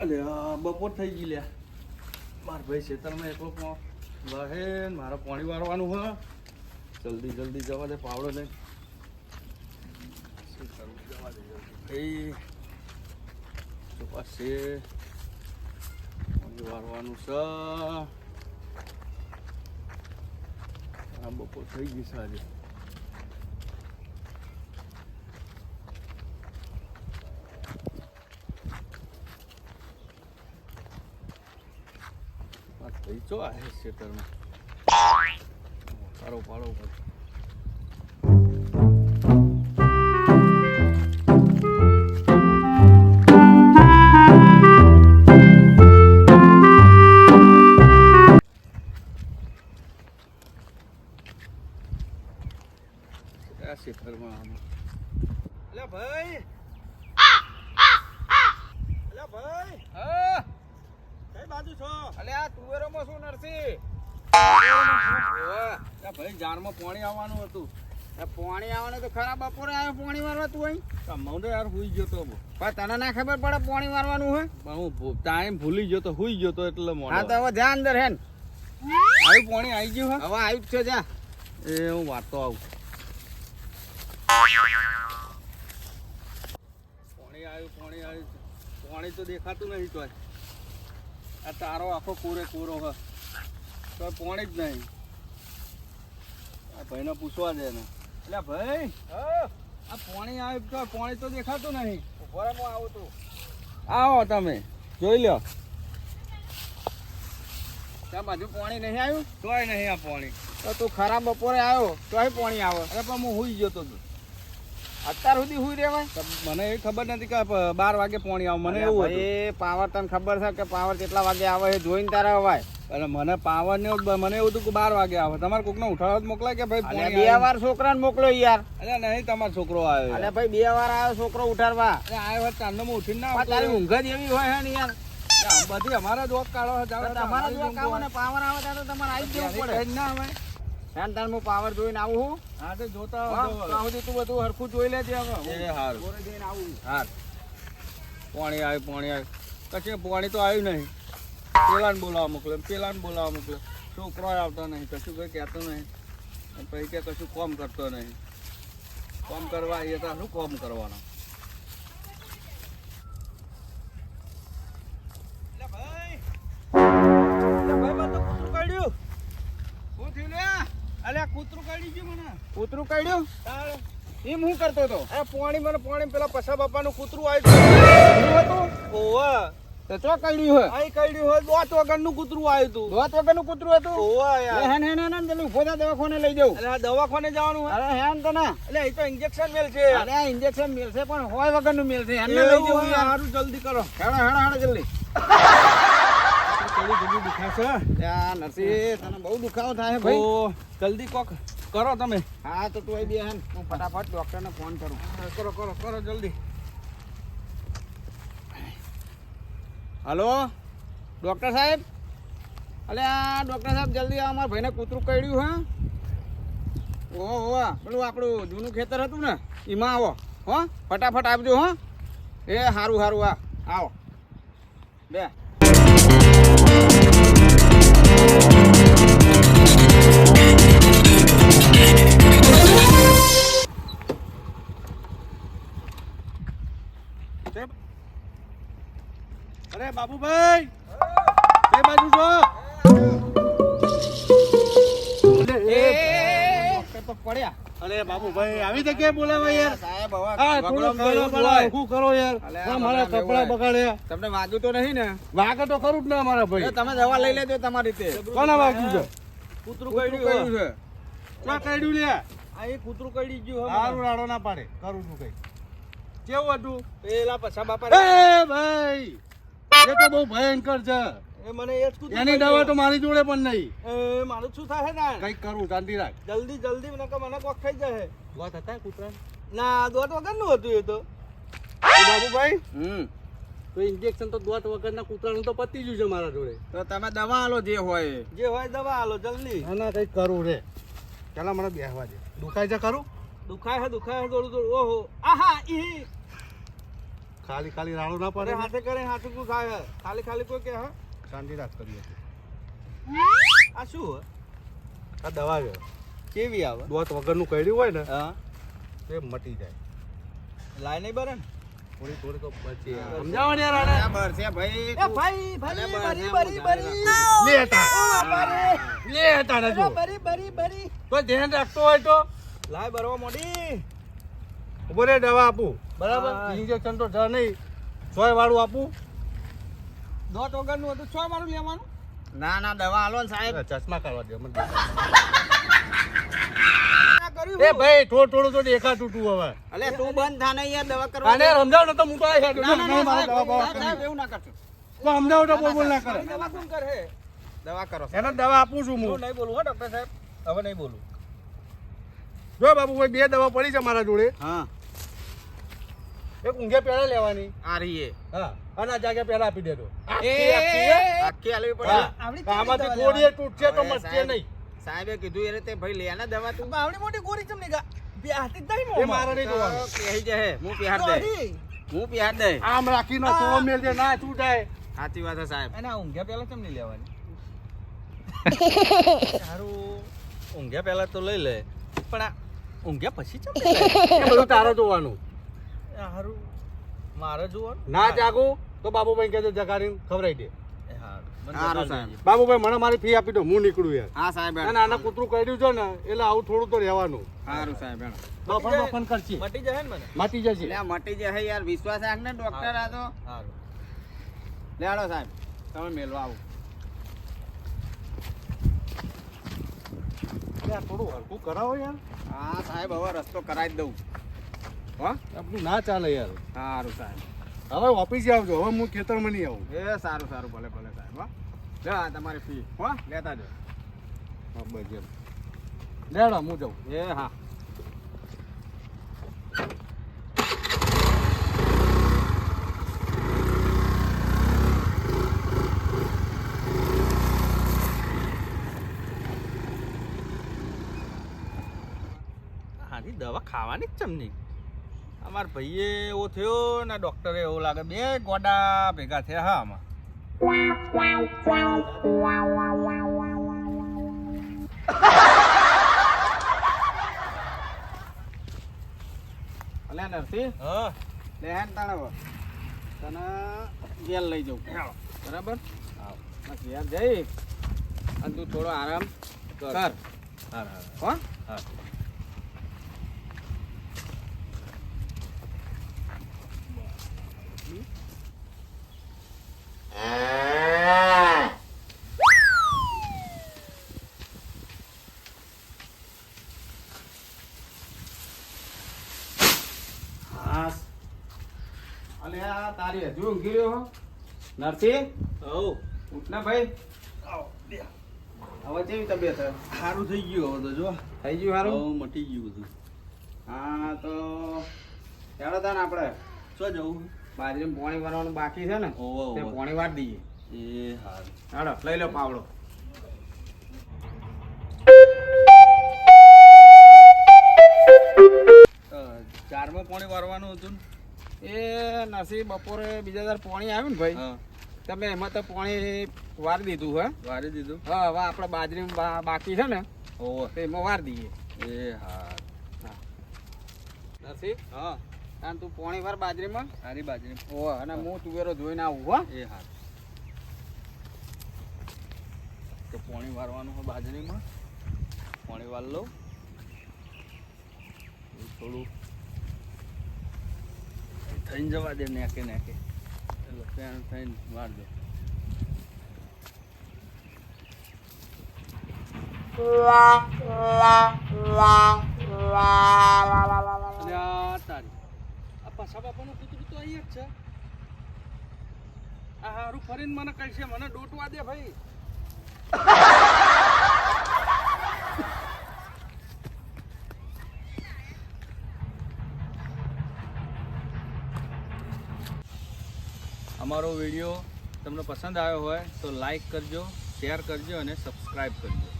અલે બપોર થઈ ગઈ લ્યા. માર ભાઈ ખેતરમાં એકલો પણ વહે ને મારે પાણી વારવાનું હા જલ્દી જલ્દી જવા દે, પાવડો લઈ? જવા દે તો પાસે પાણી વારવાનું છે. બપોર થઈ ગઈ છે આજે આ હે ખેતરમાં. પાડો પાડો પાડો આ ખેતરમાં આમાં. અલે ભાઈ. અલે ભાઈ. હા. બાજુ છો. અલે આ તુવેરોમાં શું નરસી? ભાઈ જારમાં પાણી આવવાનું હતું. પાણી આવવાનું તો ખરા બપોરે આવ્યો પાણી મારવા તું અહીં? મને યાર હુઈ ગયો તો પણ તને ના ખબર પડે પાણી મારવાનું હે હું ટાઈમ ભૂલી ગયો તો હુઈ ગયો તો એટલે મોડો હા તો હવે જા અંદર હે ને. આવ્યું પાણી આવી ગયું હવે આવ્યું જ છે જા. એ હું વાતો આવું. પાણી આવ્યું પાણી આવ્યું. પાણી તો દેખાતું નહીં તોય. આ તારો આખો કોરે કોરો હ. તો પાણી જ નહીં. આ ભાઈને પૂછવા દે ને એટલે ભાઈ આ પાણી આવ્યું તો પાણી તો દેખાતું નહીં. ઉભરામાં આવું તું. આવો તમે જોઈ લો ત્યાં બાજુ પાણી નહીં આવ્યું? તોય નહીં આ પાણી. તો તું ખરા બપોરે આવ્યો તોય પાણી આવે. અરે પણ હું હુઈ ગયો તો. અત્યાર સુધી હુઈ રહેવાય? મને એ ખબર નથી કે બાર વાગે પોણી આવે. મને એવું એ પાવર તને ખબર છે કે પાવર કેટલા વાગે આવે એ જોઈને તારે અવાય. અને મને પાવર ને મને એવું હતું કે બાર વાગે આવે. તમારે કોકને ઉઠાડવા જ મોકલાય કે ભાઈ બે વાર વાર છોકરાને મોકલ્યો યાર. અરે નહીં તમારો છોકરો આવ્યો. અને ભાઈ બે વાર આવ્યો છોકરો ઉઠાડવા. આવ્યો હોત ચાંદો માં ઉઠીને ના તારી ઊંઘ જ એવી હોય હે ને યાર? બધી અમારા જોક કાઢો તમારા જો કામ અને પાવર આવે તો તમારે આવી જ જવું પડે. ના આવે હેન તાર હું પાવર જોઈને આવું હું. હા તો જોતા આવજો તું બધું હરખું જોઈ લેજે હવે એ હાર. ઘોડે જઈને આવું હાર. પાણી આવ્યું પાણી આવ્યું કશે પાણી તો આવ્યું નહીં. પેલાને બોલાવવા મોકલે પેલાને બોલાવવા મોકલે છોકરો આવતો નહીં કશું કોઈ કહેતો નહીં. પછી કે કશું કોમ કરતો નહીં. કોમ કરવા એ તો શું કોમ કરવાનો. કૂતરું કાઢી ગયું મને. કૂતરું કાઢ્યું? એમ હું કરતો હતો? એ પાણી મને પાણી પેલા પસા બાપાનું કૂતરું આવ્યું હતું. ઓવા. તો ચો કાઢ્યું હોય? દોત વગરનું કૂતરું આવ્યું હતું. દોત વગરનું કૂતરું હતું? ઓવા યાર. હેન હેન હેન જલ્દી ઊભો દવાખાને લઈ આ દવાખાને જવાનું હોય. અરે હેન તો ના. એટલે એ તો ઇન્જેક્શન મેલ છે અરે આ ઇન્જેક્શન મિલશે પણ હોય વગરનું મિલશે. હેન લઈ હોય, જલ્દી કરો. હેડો હેડો હેડો જલ્દી. થોડી જલ્દી દુખાશે? યા નરસિંહ તને બહુ દુખાવો થાય ભાઈ જલ્દી કોક કરો તમે. હા તો તું અહીં બે હેન હું ફટાફટ ડોક્ટરને ફોન કરું. કરો કરો કરો જલ્દી. હલો? ડોક્ટર સાહેબ? અલે આ ડોક્ટર સાહેબ જલ્દી આ અમારા ભાઈને કૂતરું કર્યું હા? ઓહો હો પેલું આપણું જૂનું ખેતર હતું ને એમાં આવો. હો ફટાફટ આપજો હો. એ સારું સારું આ. આવો. બે. અરે બાબુભાઈ કઈ બાજુ છો પડ્યા અરે બાબુભાઈ આવી જગ્યાએ બોલાવા યાર સાહેબ હવે હા વગડો થોડું મેલો કરો બોલાય. શું કરો યાર? અલે, હા, આ મારા કપડા બગાડ્યા. તમને વાગ્યું તો નહીં ને? વાગે તો ખરું જ ને અમારા ભાઈ. તમે દવા લઈ લેજો તમારી રીતે. કોના વાગ્યું છે? કૂતરું કૂતરું છે. ક્યાં કાઢ્યું લે? આ એ કૂતરું કડી ગયું સારું રાડો ના પાડે કરું છું કઈ કેવું હતું? પેલા પછા બાપા એ ભાઈ એ તો બહુ ભયંકર છે. એ મને એ એની દવા તો મારી જોડે પણ નહીં. એ મારું શું થાય ને કંઈક કરું શાંતિ રાખ. જલ્દી જલ્દી મને મને કોક થઈ જાય વાત હતા કૂતરા ના દોટ વગરનું હતું એ તો. બાબુભાઈ હમ. તો ઇન્જેક્શન તો દોટ વગરના કૂતરાનું તો પતી ગયું છે મારા જોડે. તો તમે દવા આલો જે હોય. જે હોય દવા આલો જલ્દી. ના ના કંઈક કરું રે. ચાલો મને બેહવા દે. દુખાય છે ખરું? દુખાય છે દુખાય છે થોડું થોડું. ઓહો. આહા ઈ. ખાલી ખાલી રાડો ના પડે હાથે કરે હાથે શું થાય? ખાલી ખાલી કોઈ કે હા? શાંતિ રાખ કરીએ. આ શું આ દવા છે. કેવી આવે? દોત વગરનું કર્યું હોય ને હા. તે મટી જાય. લાઈ નહીં બરે ને થોડી થોડી તો બચી. સમજાવો ને યાર આને? બરાબર છે ભાઈ. એ ભાઈ ભાઈ બરી બરી બરી. લે હતા લે હતા ને જો. બરી બરી બરી. કોઈ ધ્યાન રાખતો હોય તો? લાય બરવા મોડી ઊભો રે દવા આપું. બરાબર. ઇન્જેક્શન તો જ નહીં. સોય વાળું આપું. દોત વગરનું હતું. છ મારું લેવાનું? ના ના દવા હાલો ને સાહેબ. ચશ્મા કરવા દે મને એ ભાઈ થોડું થોડું તો દેખા તૂટું હવે. અલે તું બંધ થા નહીં યાર દવા કરવા સમજાવ તો હું તો આ હેડ ના, ના, ના, મારે સાહેબ, દવા બવા સાહેબ, સાહેબ, એવું ના કરશો તો સમજાવો તો બોલ બોલ ના કરે. દવા કોણ કરે દવા કરો એને દવા આપું છું હું. હું નહીં બોલું હો ડોક્ટર સાહેબ. હવે નહીં બોલું. જો બાબુ ભાઈ બે દવા પડી છે મારા જોડે. હા. એક ઊંઘે પેલા લેવાની. આ રહી હા અને આ જાગે પેલા આપી દેજો. એ, આખી આલવી પડે. આમાંથી થોડી તૂટશે તો મળશે નહીં. સાહેબે કીધું એ રીતે ભાઈ લે ને દવા તું. આવડી મોટી ગોરી ચમ નહીં ગા? બે મો મારે. નહીં જોવાનું. કહી જહે હું પ્યાર દે હું પ્યાર દે આમ રાખીને તો મેલ દે ના છૂટાય સાચી વાત છે સાહેબ. અને આ ઊંઘ્યા પહેલા કેમ નહીં લેવાની? સારું ઊંઘ્યા પહેલા તો લઈ લે. પણ આ ઊંઘ્યા પછી ચમ બધું તારે જોવાનું. સારું મારે જોવાનું. ના જાગું તો બાબુ ભાઈ કહે જગારીને ખવડાવી દે. બાબુભાઈ મને મારી ફી આપી દો હું નીકળું યાર. હા સાહેબ અને આના કૂતરું કર્યું છે ને એટલે આવું થોડું તો રહેવાનું. સારું સાહેબ. બફન બફન કરશે મટી જશે ને મને? માટી જશે. આ મટી જશે યાર વિશ્વાસ રાખ ને ડોક્ટર આ તો. સારું લેડો સાહેબ. તમે મેલવા આવો. યાર થોડું હલકું કરાવો યાર. હા સાહેબ હવે રસ્તો કરાવી દઉં. હા? આપણું ના ચાલે યાર. સારું સાહેબ. હવે ઓફિસે આવજો હવે હું ખેતરમાં નહીં આવું. એ સારું સારું ભલે ભલે. હો. આ તમારી ફી હો લેતા જો. એમ. લેડો હું જાઉં. એ હા. આની દવા ખાવાની જ ચમની અમારા ભાઈએ એવો થયો ને ડૉક્ટરે એવું લાગે બે ગોડા ભેગા થયા હા આમાં. અલે નરસિંહ. હા. લે હેન તાણે હવે. તને ઘેર લઈ જાઉં. બરાબર? બસ ઘેર જઈ. અને તું થોડો આરામ કર. હા હા હા? હા. આ તારી હજુ ઊંઘી રહ્યો હો? નરસિંહ? ઉઠ ઉઠના ભાઈ. આવો બે હવે કેવી તબિયત સારું થઈ ગયું હવે તો જો. થઈ ગયું સારું મટી ગયું બધું. હા તો ચાલો તાને આપણે શું જવું? બાજરીમાં પોણી ભરવાનું બાકી છે ને તે ઓવો વાર દઈએ. એ હાર. ચાલો લઈ લો પાવડો. ચારમાં પોણી વારવાનું હતું એ નસી બપોરે બીજા દર પાણી આવ્યું ને ભાઈ તમે એમાં તો પાણી વાર દીધું હે? વારી દીધું? હા હવે આપણે બાજરી બાકી છે ને ઓહો એમાં વાર દઈએ. એ હા. નસી હા. અને તું પોણી વાર બાજરીમાં? સારી બાજરી. ઓ અને હું. તુવેરો જોઈને આવું હો. એ હાર તો પોણી વારવાનું હોય બાજરીમાં? પોણી વાર લઉં થોડું થઈને જવા દે નાખે નાખે. એટલે પેણ થઈને વાર દે અને આ તારી. આ પાછા બાપાનું કૂતરું તો અહીંયા જ છે. આ હારું ફરીને મને કહેશે, મને ડોટવા દે ભાઈ. અમારો વીડિયો તમને પસંદ આવ્યો હોય તો લાઈક કરજો શેર કરજો અને સબસ્ક્રાઈબ કરજો.